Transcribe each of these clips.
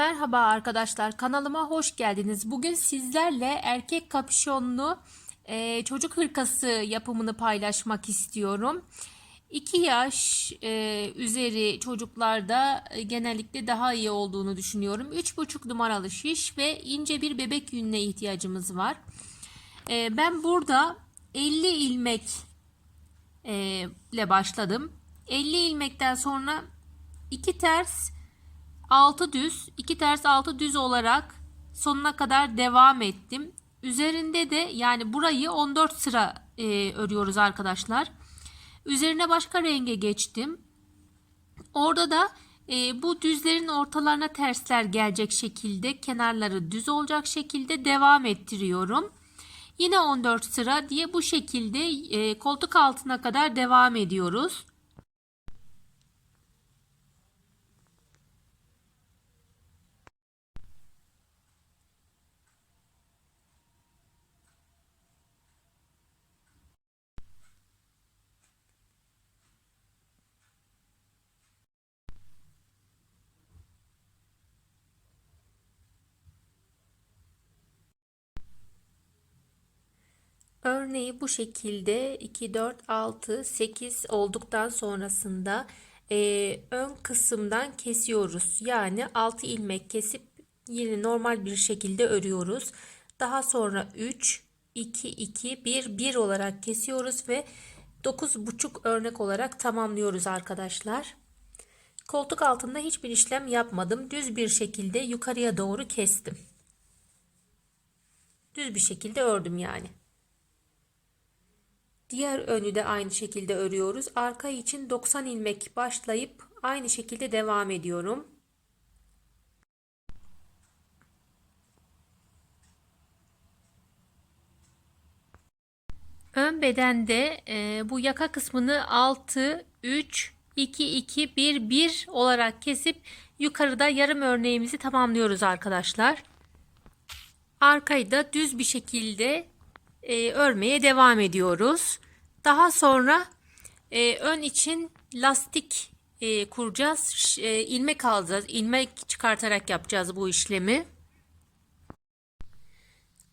Merhaba arkadaşlar kanalıma hoş geldiniz. Bugün sizlerle erkek kapüşonlu e, çocuk hırkası yapımını paylaşmak istiyorum. 2 yaş e, üzeri çocuklarda e, genellikle daha iyi olduğunu düşünüyorum. 3,5 numaralı şiş ve ince bir bebek yününe ihtiyacımız var. E, ben burada 50 ilmek e, ile başladım. 50 ilmekten sonra 2 ters 6 düz, 2 ters 6 düz olarak sonuna kadar devam ettim. Üzerinde de yani burayı 14 sıra e, örüyoruz arkadaşlar. Üzerine başka renge geçtim. Orada da e, bu düzlerin ortalarına tersler gelecek şekilde kenarları düz olacak şekilde devam ettiriyorum. Yine 14 sıra diye bu şekilde e, koltuk altına kadar devam ediyoruz. Örneği bu şekilde 2, 4, 6, 8 olduktan sonrasında e, ön kısımdan kesiyoruz. Yani 6 ilmek kesip yine normal bir şekilde örüyoruz. Daha sonra 3, 2, 2, 1, 1 olarak kesiyoruz ve 9,5 örnek olarak tamamlıyoruz arkadaşlar. Koltuk altında hiçbir işlem yapmadım. Düz bir şekilde yukarıya doğru kestim. Düz bir şekilde ördüm yani. Diğer önü de aynı şekilde örüyoruz. Arka için 90 ilmek başlayıp aynı şekilde devam ediyorum. Ön bedende e, bu yaka kısmını 6, 3, 2, 2, 1, 1 olarak kesip yukarıda yarım örneğimizi tamamlıyoruz arkadaşlar. Arkayı da düz bir şekilde e, örmeye devam ediyoruz. Daha sonra e, ön için lastik e, kuracağız. E, ilmek alacağız. İlmek çıkartarak yapacağız bu işlemi.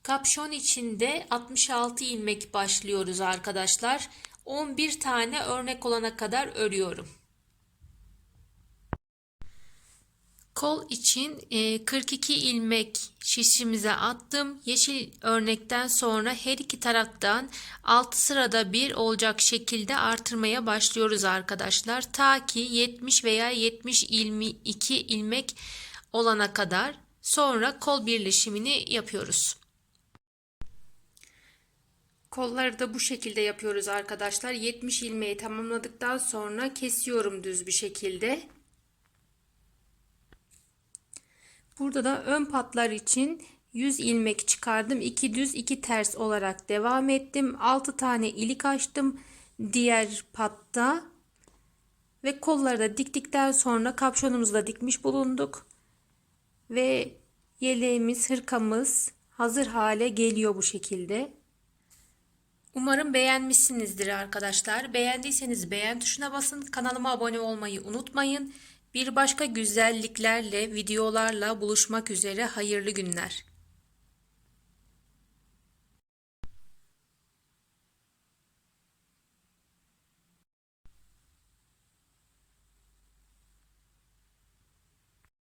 Kapşon içinde 66 ilmek başlıyoruz arkadaşlar. 11 tane örnek olana kadar örüyorum. Kol için 42 ilmek şişimize attım. Yeşil örnekten sonra her iki taraftan 6 sırada bir olacak şekilde artırmaya başlıyoruz arkadaşlar. Ta ki 70 veya 72 ilmek olana kadar sonra kol birleşimini yapıyoruz. Kolları da bu şekilde yapıyoruz arkadaşlar. 70 ilmeği tamamladıktan sonra kesiyorum düz bir şekilde. Burada da ön patlar için 100 ilmek çıkardım. 2 düz 2 ters olarak devam ettim. 6 tane ilik açtım diğer patta. Ve kolları da diktikten sonra kapşonumuzu da dikmiş bulunduk. Ve yeleğimiz, hırkamız hazır hale geliyor bu şekilde. Umarım beğenmişsinizdir arkadaşlar. Beğendiyseniz beğen tuşuna basın. Kanalıma abone olmayı unutmayın. Bir başka güzelliklerle, videolarla buluşmak üzere hayırlı günler.